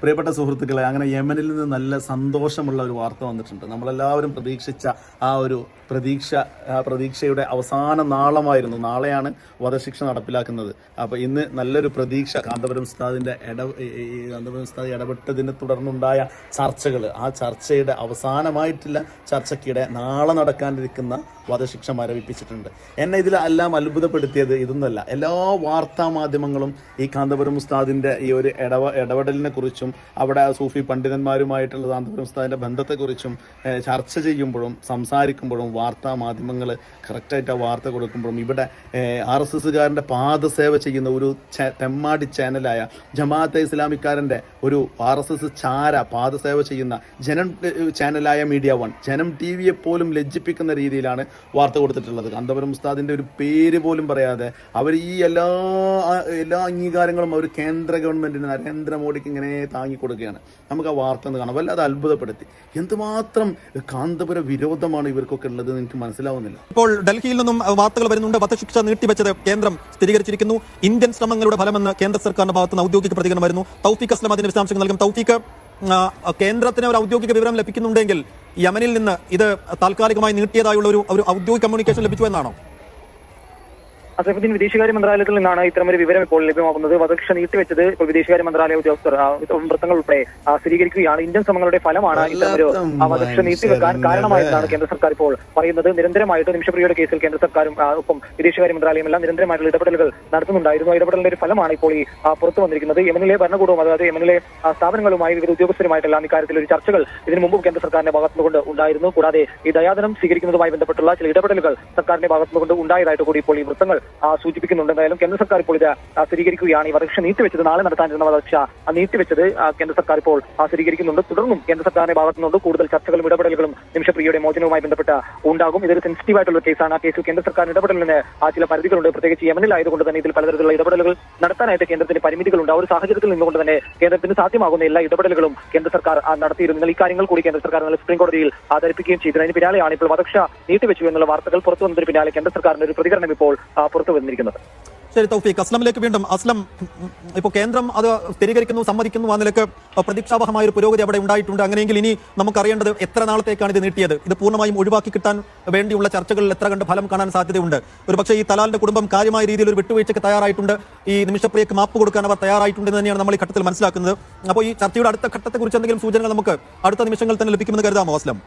പ്രിയപ്പെട്ട സുഹൃത്തുക്കളെ അങ്ങനെ യമനിൽ നിന്ന് നല്ല സന്തോഷമുള്ള ഒരു വാർത്ത വന്നിട്ടുണ്ട്. നമ്മളെല്ലാവരും പ്രതീക്ഷിച്ച ആ ഒരു പ്രതീക്ഷ ആ പ്രതീക്ഷയുടെ അവസാന നാളമായിരുന്നു നാളെയാണ് വധശിക്ഷ നടപ്പിലാക്കുന്നത്. അപ്പോൾ ഇന്ന് നല്ലൊരു പ്രതീക്ഷ കാന്തപുരം ഉസ്താദിന്റെ ഇട കാന്തപുരം ഉസ്താദ് ഇടപെട്ടതിനെ തുടർന്നുണ്ടായ ചർച്ചകൾ. ആ ചർച്ചയുടെ അവസാനമായിട്ടുള്ള ചർച്ചയ്ക്കിടെ നാളെ നടക്കാനിരിക്കുന്ന വധശിക്ഷ മരവിപ്പിച്ചിട്ടുണ്ട്. എന്നെ ഇതിലെല്ലാം അത്ഭുതപ്പെടുത്തിയത് ഇതൊന്നുമല്ല എല്ലാ വാർത്താ മാധ്യമങ്ങളും ഈ കാന്തപുരം ഉസ്താദിന്റെ ഈ ഒരു ഇടപെടലിനെ കുറിച്ചും അവിടെ സൂഫി പണ്ഡിതന്മാരുമായിട്ടുള്ള ഉസ്താദിന്റെ ബന്ധത്തെക്കുറിച്ചും ചർച്ച ചെയ്യുമ്പോഴും സംസാരിക്കുമ്പോഴും വാർത്താ മാധ്യമങ്ങൾ കറക്റ്റായിട്ട് ആ വാർത്ത കൊടുക്കുമ്പോഴും ഇവിടെ ആർ എസ് എസ്സുകാരന്റെ പാദസേവ ചെയ്യുന്ന ഒരു തെമ്മാടി ചാനലായ ജമാഅത്തെ ഇസ്ലാമിക്കാരന്റെ ഒരു ആർ എസ് എസ് ചാര പാദസേവ ചെയ്യുന്ന ജനം ചാനലായ മീഡിയ വൺ ജനം ടി വിയെ പോലും ലജ്ജിപ്പിക്കുന്ന രീതിയിലാണ് വാർത്ത കൊടുത്തിട്ടുള്ളത്. കാന്തപുരം ഉസ്താദിന്റെ ഒരു പേര് പോലും പറയാതെ അവർ ഈ എല്ലാ എല്ലാ അംഗീകാരങ്ങളും അവർ കേന്ദ്ര ഗവൺമെന്റിന് നരേന്ദ്രമോദിക്ക് ഇങ്ങനെ താങ്ങി കൊടുക്കുകയാണ് നമുക്ക് ആ വാർത്ത ഒന്ന് കാണാം. വല്ലാതെ അത്ഭുതപ്പെടുത്തി. എന്തുമാത്രം കാന്തപുര വിരോധമാണ് ഇവർക്കൊക്കെ ഉള്ളത് എനിക്ക് മനസ്സിലാവുന്നില്ല. ഇപ്പോൾ ഡൽഹിയിൽ നിന്നും വാർത്തകൾ വരുന്നുണ്ട്. വധശിക്ഷ നീട്ടിവെച്ചത് കേന്ദ്രം സ്ഥിരീകരിച്ചിരിക്കുന്നു. ഇന്ത്യൻ ശ്രമങ്ങളുടെ ഫലമെന്ന് കേന്ദ്ര സർക്കാരിന്റെ ഭാഗത്ത് നിന്ന് ഔദ്യോഗിക പ്രതികരണം വരുന്നു. തൗഫീഖ് അസ്ലം അതിന്റെ വിശദാംശങ്ങൾ നൽകും. തൗഫീഖ് കേന്ദ്രത്തിന് ഒരു ഔദ്യോഗിക വിവരം ലഭിക്കുന്നുണ്ടെങ്കിൽ യമനിൽ നിന്ന് ഇത് താൽക്കാലികമായി നീട്ടിയതായുള്ള ഒരു ഔദ്യോഗിക കമ്മ്യൂണിക്കേഷൻ ലഭിച്ചു എന്നാണോ? അസഫുദ്ദീൻ വിദേശകാര്യ മന്ത്രാലയത്തിൽ നിന്നാണ് ഇത്തരമൊരു വിവരം ഇപ്പോൾ ലഭ്യമാകുന്നത്. വധശിക്ഷ നീട്ടിവെച്ചത് ഇപ്പോൾ വിദേശകാര്യ മന്ത്രാലയ ഉദ്യോഗസ്ഥർ വൃത്തങ്ങൾ ഉൾപ്പെടെ സ്ഥിരീകരിക്കുകയാണ്. ഇന്ത്യൻ ശ്രമങ്ങളുടെ ഫലമാണ് ഇത്തരമൊരു വധശിക്ഷ നീട്ടിവെക്കാൻ കാരണമായെന്നാണ് കേന്ദ്ര സർക്കാർ ഇപ്പോൾ പറയുന്നത്. നിരന്തരമായിട്ട് നിമിഷപ്രിയയുടെ കേസിൽ കേന്ദ്ര സർക്കാരും ഒപ്പം വിദേശകാര്യ മന്ത്രാലയം എല്ലാം നിരന്തരമായിട്ടുള്ള ഇടപെടലുകൾ നടത്തുന്നുണ്ടായിരുന്നു. ഇടപെടലിന്റെ ഒരു ഫലമാണ് ഇപ്പോൾ ഈ പുറത്തു വന്നിരിക്കുന്നത്. യമനിലെ ഭരണകൂടവും അതായത് യമനിലെ സ്ഥാപനങ്ങളുമായി വിവിധ ഉദ്യോഗസ്ഥരുമായിട്ടെല്ലാം ഇക്കാര്യത്തിൽ ഒരു ചർച്ചകൾ ഇതിനു മുമ്പും കേന്ദ്ര സർക്കാരിന്റെ ഭാഗത്തുനിന്നുകൊണ്ട് ഉണ്ടായിരുന്നു. കൂടാതെ ഈ ദയാദനം സ്വീകരിക്കുന്നതുമായി ബന്ധപ്പെട്ടുള്ള ചില ഇടപെടലുകൾ സർക്കാരിന്റെ ഭാഗത്തുനിന്നുകൊണ്ട് ഉണ്ടായതായിട്ട് കൂടി ഇപ്പോൾ ഈ വൃത്തങ്ങൾ സൂചിപ്പിക്കുന്നുണ്ട്. എന്തായാലും കേന്ദ്ര സർക്കാർ ഇപ്പോൾ ഇത് സ്ഥിരീകരിക്കുകയാണ്. ഈ വധശിക്ഷ നീട്ടിവെച്ചത് നാളെ നടത്താനിരുന്ന ആ, നീട്ടിവെച്ചത് കേന്ദ്ര സർക്കാർ ഇപ്പോൾ സ്ഥിരീകരിക്കുന്നുണ്ട്. തുടർന്നും കേന്ദ്ര സർക്കാരിന്റെ ഭാഗത്തുനിന്നുകൊണ്ട് കൂടുതൽ ചർച്ചകളും ഇടപെടലുകളും നിമിഷപ്രിയയുടെ മോചനവുമായി ബന്ധപ്പെട്ട് ഉണ്ടാകും. ഇതൊരു സെൻസിറ്റീവ് ആയിട്ടുള്ള കേസാണ് ആ കേസിൽ കേന്ദ്ര സർക്കാർ ഇടപെടലിന് ആ ചില പരിധികളുണ്ട്. പ്രത്യേകിച്ച് യമനിലായതുകൊണ്ട് തന്നെ ഇതിൽ പലതരത്തിലുള്ള ഇടപെടലുകൾ നടത്താനായിട്ട് കേന്ദ്രത്തിന് പരിമിതികളുണ്ട് ആ ഒരു സാഹചര്യത്തിൽ നിന്നുകൊണ്ട് തന്നെ കേന്ദ്രത്തിന് സാധ്യമാകുന്ന എല്ലാ ഇടപെടലുകളും കേന്ദ്ര സർക്കാർ നടത്തിയിരുന്നു. ഈ കാര്യങ്ങൾ കൂടി കേന്ദ്ര സർക്കാർ ഇന്നലെ സുപ്രീം കോടതിയിൽ അവതരിപ്പിക്കുകയും ചെയ്തു അതിന് പിന്നാലെയാണ് ഇപ്പോൾ വധക്ഷ നീട്ടിവെച്ചു എന്നുള്ള വാർത്തകൾ പുറത്തു വന്നതിന് പിന്നാലെ കേന്ദ്ര സർക്കാരിന്റെ ഒരു പ്രതികരണം ഇപ്പോൾ പുറത്തു വന്നിരിക്കുന്നത്. ശരി തൗഫീഖ്. അസ്ലമിലേക്ക് വീണ്ടും. അസ്ലം ഇപ്പോൾ കേന്ദ്രം അത് സ്ഥിരീകരിക്കുന്നു സമ്മതിക്കുന്നു ആ നിലയ്ക്ക് പ്രതീക്ഷാവഹമായ ഒരു പുരോഗതി അവിടെ ഉണ്ടായിട്ടുണ്ട്. അങ്ങനെയെങ്കിൽ ഇനി നമുക്കറിയേണ്ടത് എത്ര നാളത്തേക്കാണ് ഇത് നീട്ടിയത്? ഇത് പൂർണമായും ഒഴിവാക്കി കിട്ടാൻ വേണ്ടിയുള്ള ചർച്ചകളിൽ എത്ര കണ്ട് ഫലം കാണാൻ സാധ്യതയുണ്ട്? ഒരു പക്ഷേ ഈ തലാലിന്റെ കുടുംബം കാര്യമായ രീതിയിൽ ഒരു വിട്ടുവീഴ്ചയ്ക്ക് തയ്യാറായിട്ടുണ്ട്. ഈ നിമിഷപ്രിയക്ക് മാപ്പ് കൊടുക്കാൻ അവർ തയ്യാറായിട്ടുണ്ട് എന്ന് തന്നെയാണ് നമ്മൾ ഈ ഘട്ടത്തിൽ മനസ്സിലാക്കുന്നത്. അപ്പോൾ ഈ ചർച്ചയുടെ അടുത്ത ഘട്ടത്തെക്കുറിച്ച് എന്തെങ്കിലും സൂചനകൾ നമുക്ക് അടുത്ത നിമിഷങ്ങളിൽ തന്നെ ലഭിക്കുമെന്ന് കരുതാമോ അസ്ലം?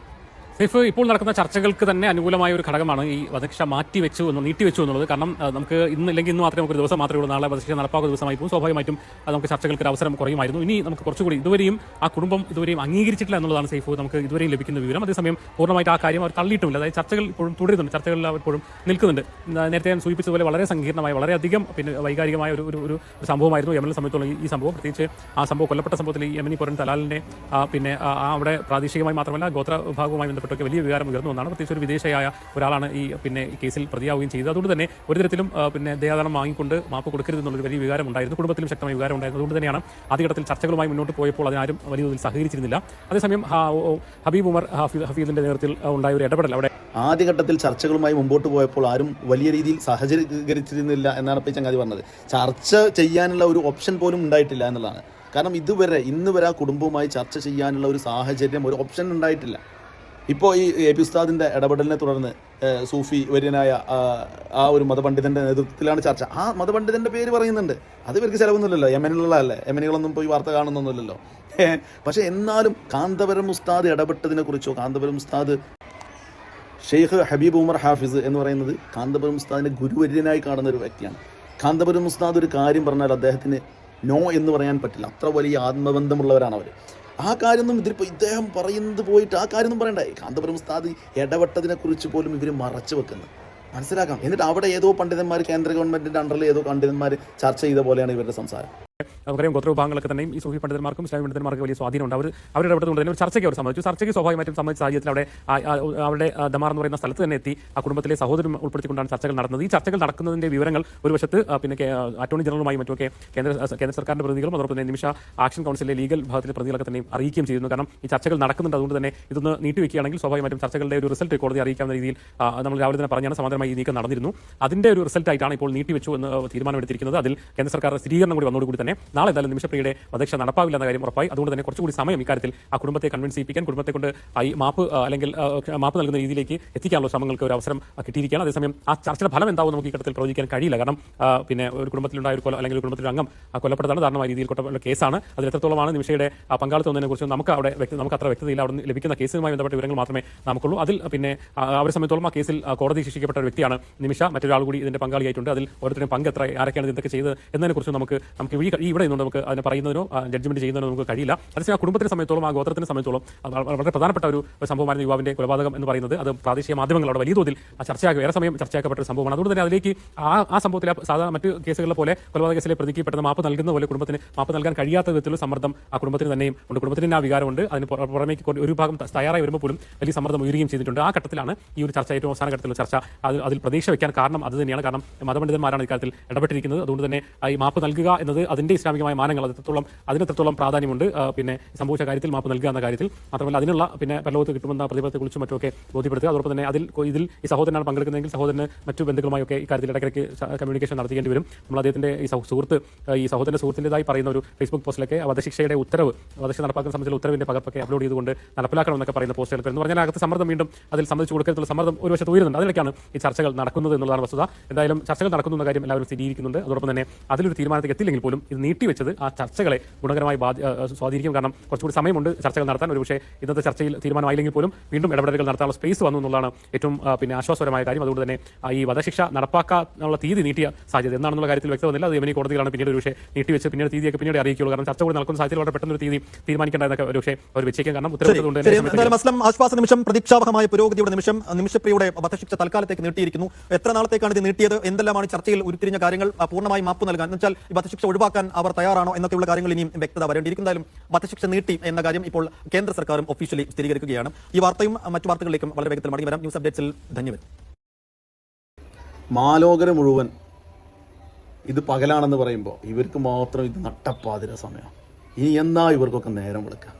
സൈഫ് ഇപ്പോൾ നടക്കുന്ന ചർച്ചകൾക്ക് തന്നെ അനുകൂലമായ ഒരു ഘടകമാണ് ഈ വധശിക്ഷ മാറ്റിവെച്ചു എന്ന് നീട്ടിവെച്ചു എന്നുള്ളത്. കാരണം നമുക്ക് ഇന്ന് ഇല്ലെങ്കിൽ ഇന്ന് മാത്രമേ നമുക്ക് ഒരു ദിവസം മാത്രമേ ഉള്ളൂ. നാളെ വധശിക്ഷ നടപ്പാക്കുന്ന ദിവസമായി പോകും. സ്വാഭാവികമായിട്ടും നമുക്ക് ചർച്ചകൾക്ക് ഒരു അവസരം കുറയുമായിരുന്നു. ഇനി നമുക്ക് കുറച്ചുകൂടി ഇതുവരെയും ആ കുടുംബം ഇതുവരെയും അംഗീകരിച്ചിട്ടില്ല എന്നുള്ളതാണ് സൈഫ് നമുക്ക് ഇതുവരെയും ലഭിക്കുന്ന വിവരം. അതേസമയം പൂർണമായിട്ട് ആ കാര്യം അവർ തള്ളിയിട്ടുമില്ല. അതായത് ചർച്ചകൾ ഇപ്പോഴും തുടരുന്നുണ്ട്. ചർച്ചകളിൽ അവർ ഇപ്പോഴും നിൽക്കുന്നുണ്ട്. നേരത്തെ ഞാൻ സൂചിപ്പിച്ചതുപോലെ വളരെ സങ്കീർണമായ വളരെയധികം പിന്നെ വൈകാരികമായ ഒരു ഒരു സംഭവമായിരുന്നു എ സംബന്ധിച്ചോളം ഈ- സംഭവം. പ്രത്യേകിച്ച് ആ സംഭവം കൊല്ലപ്പെട്ട സംഭവത്തിൽ ഈ യമനി പുറൻ തലാലിനെ പിന്നെ അവിടെ പ്രാദേശികമായി മാത്രമല്ല ഗോത്ര വിഭാഗവുമായി ബന്ധപ്പെട്ടൊക്കെ വലിയ വികാരം ഉയർന്നു ഒന്നാണ് പ്രത്യേകിച്ച് ഒരു വിദേശയായ ഒരാളാണ് ഈ പിന്നെ കേസിൽ പ്രതിയാവുകയും ചെയ്തത്. അതുകൊണ്ട് തന്നെ ഒരു തരത്തിലും പിന്നെ ദയാദാനം വാങ്ങിക്കൊണ്ട് മാപ്പ് കൊടുക്കരുത് എന്നുള്ളൊരു വലിയ വികാരം ഉണ്ടായിരുന്നു. കുടുംബത്തിലും ശക്തമായ വികാരം ഉണ്ടായിരുന്നു. അതുകൊണ്ട് തന്നെയാണ് ആദ്യഘട്ടത്തിൽ ചർച്ചകളുമായി മുന്നോട്ട് പോയപ്പോൾ അതിനാരും വലിയ തോതിൽ സഹകരിച്ചിരുന്നില്ല. അതേസമയം ഹബീബ് ഉമർ ഹഫീ- ഹഫീദിന്റെ നേതൃത്വത്തിൽ ഉണ്ടായ ഒരു ഇടപെടൽ അവിടെ. ആദ്യഘട്ടത്തിൽ ചർച്ചകളുമായി മുമ്പോട്ട് പോയപ്പോൾ ആരും വലിയ രീതിയിൽ സഹകരിച്ചിരുന്നില്ല എന്നാണ് ഇപ്പോൾ ചങ്ങാതി പറഞ്ഞത്. ചർച്ച ചെയ്യാനുള്ള ഒരു ഓപ്ഷൻ പോലും ഉണ്ടായിട്ടില്ല എന്നുള്ളതാണ്. കാരണം ഇതുവരെ ഇന്ന് വരെ ആ കുടുംബവുമായി ചർച്ച ചെയ്യാനുള്ള ഒരു സാഹചര്യം ഒരു ഓപ്ഷൻ ഉണ്ടായിട്ടില്ല. ഇപ്പോൾ ഈ എ പി ഉസ്താദിന്റെ ഇടപെടലിനെ തുടർന്ന് സൂഫി വര്യനായ ആ, ഒരു മതപണ്ഡിതന്റെ നേതൃത്വത്തിലാണ് ചർച്ച. ആ മതപണ്ഡിതന്റെ പേര് പറയുന്നുണ്ട്. അത് ഇവർക്ക് ചിലവൊന്നുമില്ലല്ലോ. യമനിലുള്ളതല്ലേ. യമനികളൊന്നും പോയി വാർത്ത കാണുന്നൊന്നുമില്ലല്ലോ. പക്ഷേ എന്നാലും കാന്തപുരം ഉസ്താദ് ഇടപെട്ടതിനെ കുറിച്ചോ കാന്തപുരം ഉസ്താദ് ഷെയ്ഖ് ഹബീബ് ഉമർ ഹാഫിസ് എന്ന് പറയുന്നത് കാന്തപുരം ഉസ്താദിനെ ഗുരുവര്യനായി കാണുന്ന ഒരു വ്യക്തിയാണ്. കാന്തപുരം ഉസ്താദ് ഒരു കാര്യം പറഞ്ഞാൽ അദ്ദേഹത്തിന് നോ എന്ന് പറയാൻ പറ്റില്ല. അത്ര വലിയ ആത്മബന്ധമുള്ളവരാണ് അവർ ആ കാര്യമൊന്നും ഇതിലിപ്പോൾ ഇദ്ദേഹം പറയുന്നത് പോയിട്ട് ആ കാര്യമൊന്നും പറയണ്ടേ. കാന്തപുരം ഉസ്താദ് ഇടപെട്ടതിനെ കുറിച്ച് പോലും ഇവർ മറച്ചു വെക്കുന്നത് മനസ്സിലാക്കാം. എന്നിട്ട് അവിടെ ഏതോ പണ്ഡിതന്മാർ കേന്ദ്ര ഗവൺമെന്റിന്റെ അണ്ടറിൽ ഏതോ പണ്ഡിതന്മാർ ചർച്ച ചെയ്ത പോലെയാണ് ഇവരുടെ സംസാരം. നമുക്കറിയാം ഗോത്ര വിഭാഗങ്ങളൊക്കെ തന്നെയും ഈ സൂഫി പണ്ഡിതന്മാർക്കും ഇസ്ലാമിക പണ്ഡിതന്മാർക്ക് വലിയ സ്വാധീനമുണ്ട് അവർ അവരുടെ അവിടെ തന്നെ ഒരു ചർച്ചയ്ക്ക് അവർ സമ്മതിച്ചു. ചർച്ചയ്ക്ക് സ്വാഭാവികമായിട്ടും സമ്മതിച്ച സാഹചര്യത്തിൽ അവിടെ അവിടെ ദമാർ എന്ന് പറയുന്ന സ്ഥലത്ത് തന്നെ എത്തി ആ കുടുംബത്തിലെ സഹോദരൻ ഉൾപ്പെടുത്തിക്കൊണ്ടാണ് ചർച്ചകൾ നടന്നത്. ഈ ചർച്ചകൾ നടക്കുന്നതിന്റെ വിവരങ്ങൾ ഒരു വശത്ത് പിന്നെ അറ്റോർണി ജനറലുമായി മറ്റുമൊക്കെ കേന്ദ്ര കേന്ദ്ര സർക്കാരിന്റെ പ്രതിനിധികളും അതോടൊപ്പം തന്നെ നിമിഷ ആക്ഷൻ കൗൺസിലെ ലീഗൽ വിഭാഗത്തിലെ പ്രതികളൊക്കെ തന്നെ അറിയിക്കുകയും ചെയ്യുന്നു കാരണം ഈ ചർച്ചകൾ നടക്കുന്നുണ്ട്. അതുകൊണ്ട് തന്നെ ഇതൊന്ന് നീട്ടിവെക്കുകയാണെങ്കിൽ സ്വാഭാവികമായിട്ടും ചർച്ചകളുടെ ഒരു റിസൾട്ട് കോടതി അറിയിക്കാവുന്ന രീതിയിൽ നമ്മൾ രാവിലെ തന്നെ പറഞ്ഞാണ് സമാന്തരമായി നീക്കം നടന്നിരുന്നു. അതിന്റെ ഒരു റിസൾട്ടായിട്ടാണ് ഇപ്പോൾ നീട്ടിവെച്ചു എന്ന് തീരുമാനമെടുത്തിരിക്കുന്നത്. അതിൽ കേന്ദ്ര സർക്കാർ സ്ഥിരീകരണം കൂടി വന്നതോടുകൂടി തന്നെ തന്നെ നാളെ എന്തായാലും നിമിഷപ്രിയയുടെ വധക്ഷ നടപ്പാവില്ല എന്ന കാര്യം ഉറപ്പായി. അതുകൊണ്ട് തന്നെ കുറച്ചുകൂടി സമയം ഇക്കാര്യത്തിൽ ആ കുടുംബത്തെ കൺവിൻസ് ചെയ്യിപ്പിക്കാൻ കുടുംബത്തെ കൊണ്ട് ഈ മാപ്പ് അല്ലെങ്കിൽ മാപ്പ് നൽകുന്ന രീതിയിലേക്ക് എത്തിക്കാനുള്ള ശ്രമങ്ങൾക്ക് ഒരു അവസരം കിട്ടിയിരിക്കുകയാണ്. അതേസമയം ആ ചർച്ചയുടെ ഫലം എന്താവും നമുക്ക് ഈ ഘട്ടത്തിൽ പ്രവചിക്കാൻ കഴിയില്ല. കാരണം പിന്നെ ഒരു കുടുംബത്തിലുണ്ടായ ഒരു കൊല അല്ലെങ്കിൽ ഒരു കുടുംബത്തിലെ അംഗം കൊല്ലപ്പെട്ടതാണ് ദാരുണമായ രീതിയിൽ കൊല്ലപ്പെട്ട കേസാണ്. അതിൽ എത്രത്തോളമാണ് നിമിഷയുടെ പങ്കാളിത്തം കുറിച്ച് നമുക്ക് അവിടെ നമുക്ക് അത്ര വ്യക്തതയില്ല. അവിടെ ലഭിക്കുന്ന കേസുമായി ബന്ധപ്പെട്ട വിവരങ്ങൾ മാത്രമേ നമുക്കുള്ളൂ. അതിൽ പിന്നെ അവരെ സംബന്ധിച്ചോളം ആ കേസിൽ കോടതി ശിക്ഷിക്കപ്പെട്ട ഒരു വ്യക്തിയാണ് നിമിഷ. മറ്റൊരാൾ കൂടി ഇതിന്റെ പങ്കാളിയായിട്ടുണ്ട്. അതിൽ ഓരോരുത്തരും പങ്ക് എത്ര ആരൊക്കെയാണ് ഇതൊക്കെ ചെയ്തത് എന്നതിനെ കുറിച്ച് നമുക്ക് നമുക്ക് ഇവിടെ നിന്നുകൊണ്ട് നമുക്ക് അതിനെ പറയുന്നതിനോ ജഡ്ജ്മെന്റ് ചെയ്യുന്നതിനോ നമുക്ക് കഴിയില്ല. അതേസമയം ആ കുടുംബത്തിന് സമയത്തോളം ആ ഗോത്രത്തിന്റെ സമയത്തോളം വളരെ പ്രധാനപ്പെട്ട ഒരു സംഭവമായിരുന്നു യുവാവിന്റെ കൊലപാതകം എന്ന് പറയുന്നത്. അത് പ്രാദേശിക മാധ്യമങ്ങളോട് വലിയ തോതിൽ ആ ചർച്ചയാക്കുക ഏറെ സമയം ചർച്ചയാക്കപ്പെട്ട ഒരു സംഭവമാണ്. അതുകൊണ്ട് തന്നെ അതിലേക്ക് ആ ആ സംഭവത്തിൽ സാധാരണ മറ്റ് കേസുകളെ പോലെ കൊലപാതക കേസിലെ പ്രതിക്ക് പെട്ടെന്ന് മാപ്പ് നൽകുന്ന പോലെ കുടുംബത്തിന് മാപ്പ് നൽകാൻ കഴിയാത്ത വിധത്തിലുള്ള സമ്മർദ്ദം ആ കുടുംബത്തിന് തന്നെയും ഉണ്ട്. കുടുംബത്തിന് തന്നെ ആ വികാരമുണ്ട്. അതിന് പുറ- പുറമേക്ക് ഒരു ഭാഗം തയ്യാറായി വരുമ്പോൾ പോലും വലിയ സമ്മർദ്ദം ഉയരുകയും ചെയ്തിട്ടുണ്ട്. ആ ഘട്ടത്തിലാണ് ഈ ഒരു ചർച്ച ഏറ്റവും അവസാന ഘട്ടത്തിലുള്ള ചർച്ച. അതിൽ അതിൽ പ്രതീക്ഷ വെക്കാൻ കാരണം അത് തന്നെയാണ്. കാരണം മതപണ്ഡിതന്മാരാണ് ഇക്കാര്യത്തിൽ ഇടപെട്ടിരിക്കുന്നത്. അതുകൊണ്ട് തന്നെ ഈ മാപ്പ് നൽകുക എന്നത് അതിന്റെ ഇസ്ലാമികമായ മാനങ്ങൾ അത് എത്രത്തോളം അതിന് എത്രത്തോളം പ്രാധാന്യമുണ്ട് പിന്നെ സംഭവിച്ച കാര്യത്തിൽ മാപ്പ് നൽകുക എന്ന കാര്യത്തിൽ മാത്രമല്ല അതിനുള്ള പിന്നെ പരലോകത്ത് കിട്ടുമെന്ന പ്രതിഫലത്തെക്കുറിച്ചും മറ്റൊക്കെ ബോധ്യപ്പെടുത്തുക. അതോടൊപ്പം തന്നെ അതിൽ ഇതിൽ ഈ സഹോദരനാണ് പങ്കെടുക്കുന്നതെങ്കിൽ സഹോദരന് മറ്റു ബന്ധുക്കളുമായൊക്കെ കാര്യത്തിൽ ഇടയ്ക്കിടയ്ക്ക് കമ്മ്യൂണിക്കേഷൻ നടത്തേണ്ടി വരും. നമ്മൾ അദ്ദേഹത്തിന്റെ ഈ സുഹൃത്ത് ഈ സഹോദരന്റെ സുഹൃത്തിന്റെതായി പറയുന്ന ഒരു ഫേസ്ബുക്ക് പോസ്റ്റിലൊക്കെ വധശിക്ഷയുടെ ഉത്തരവ് വധശിക്ഷ നടപ്പാക്കുന്ന സംബന്ധിച്ചുള്ള ഉത്തരവിന്റെ പകർപ്പൊക്കെ അപ്ലോഡ് ചെയ്തുകൊണ്ട് നടപ്പിലാക്കണമെന്നൊക്കെ പറയുന്ന പോസ്റ്റുകൾ എന്ന് പറഞ്ഞാൽ അകത്ത് സമ്മർദ്ദം വീണ്ടും അതിൽ സംബന്ധിച്ച് കൊടുക്കത്തുള്ള സമ്മർദ്ദം ഒരു വശത്ത് ഉയരുന്നുണ്ട്. അതിലൊക്കെയാണ് ഈ ചർച്ചകൾ നടക്കുന്നത് എന്നുള്ളതാണ് വസ്തുത. എന്തായാലും ചർച്ചകൾ നടക്കുന്നു കാര്യം എല്ലാവരും സ്ഥിരീകരിക്കുന്നുണ്ട്. അതോടൊപ്പം തന്നെ അതിലൊരു തീരുമാനത്തിൽ എത്തില്ലെങ്കിൽ പോലും ഇത് നീട്ടിവെച്ചത് ആ ചർച്ചകളെ ഗുണകരമായി സ്വാധീനിക്കും. കാരണം കുറച്ചുകൂടി സമയമുണ്ട് ചർച്ചകൾ നടത്താൻ. ഒരുപക്ഷെ ഇന്നത്തെ ചർച്ചയിൽ തീരുമാനമായില്ലെങ്കിൽ പോലും വീണ്ടും ഇടപെടലുകൾ നടത്താനുള്ള സ്പേസ് വന്നു എന്നുള്ളതാണ് ഏറ്റവും പിന്നെ ആശ്വാസകരമായ കാര്യം. അതുകൊണ്ട് തന്നെ ഈ വധശിക്ഷ നടപ്പാക്കാനുള്ള തീയതി നീട്ടിയ സാധ്യത എന്താണെന്നുള്ള കാര്യത്തിൽ വ്യക്തത വന്നില്ല അത് യമനി കോടതികളാണ് പിന്നീട് ഒരുപക്ഷെ നീട്ടിവെച്ച് പിന്നീട് തീയതിയൊക്കെ പിന്നീട് അറിയിക്കുള്ളൂ കാരണം ചർച്ച കൂടി നടക്കുന്ന സാഹചര്യം വളരെ പെട്ടെന്ന് ഒരു തീയതി തീരുമാനിക്കേണ്ടതെന്നൊക്കെ ഒരു പക്ഷേ അവർ വെച്ചേക്കും. കാരണം ഉത്തരവിട്ടതുകൊണ്ട് തന്നെ ആശ്വാസ നിമിഷം പ്രതീക്ഷാവഹമായ പുരോഗതിയുടെ നിമിഷം നിമിഷപ്രിയയുടെ വധശിക്ഷ തൽക്കാലത്തേക്ക് നീട്ടിയിരിക്കുന്നു. എത്ര നാളത്തേക്കാണ് ഇത് നീട്ടിയത്? എന്തെല്ലാമാണ് ചർച്ചയിൽ ഉരുത്തിരിഞ്ഞ കാര്യങ്ങൾ? പൂർണമായി മാപ്പ് നൽകാൻ. എന്ന് വെച്ചാൽ ഈ വധശിക്ഷ ഒഴിവാക്കാൻ അവർ തയ്യാറാണോ എന്നൊക്കെയുള്ള കാര്യങ്ങൾ ഇനിയും വ്യക്തത വരേണ്ടിയിരിക്കും എന്തായാലും വധശിക്ഷ നീട്ടി എന്ന കാര്യം ഇപ്പോൾ കേന്ദ്ര സർക്കാരും ഒഫീഷ്യലി സ്ഥിരീകരിക്കുകയാണ്. ഈ വാർത്തയും മറ്റു വാർത്തകളിലേക്കും വളരെ വേഗത്തിൽ മടങ്ങി വരാം. ന്യൂസ് അപ്ഡേറ്റ്സിൽ ധന്യവാദം. മാലോകര മുഴുവൻ ഇത് പകലാണെന്ന് പറയുമ്പോൾ ഇവർക്ക് മാത്രം ഇത് നട്ടപ്പാതിര സമയം. ഇനി എന്നാ ഇവർക്കൊക്കെ നേരം വിളിക്കുക?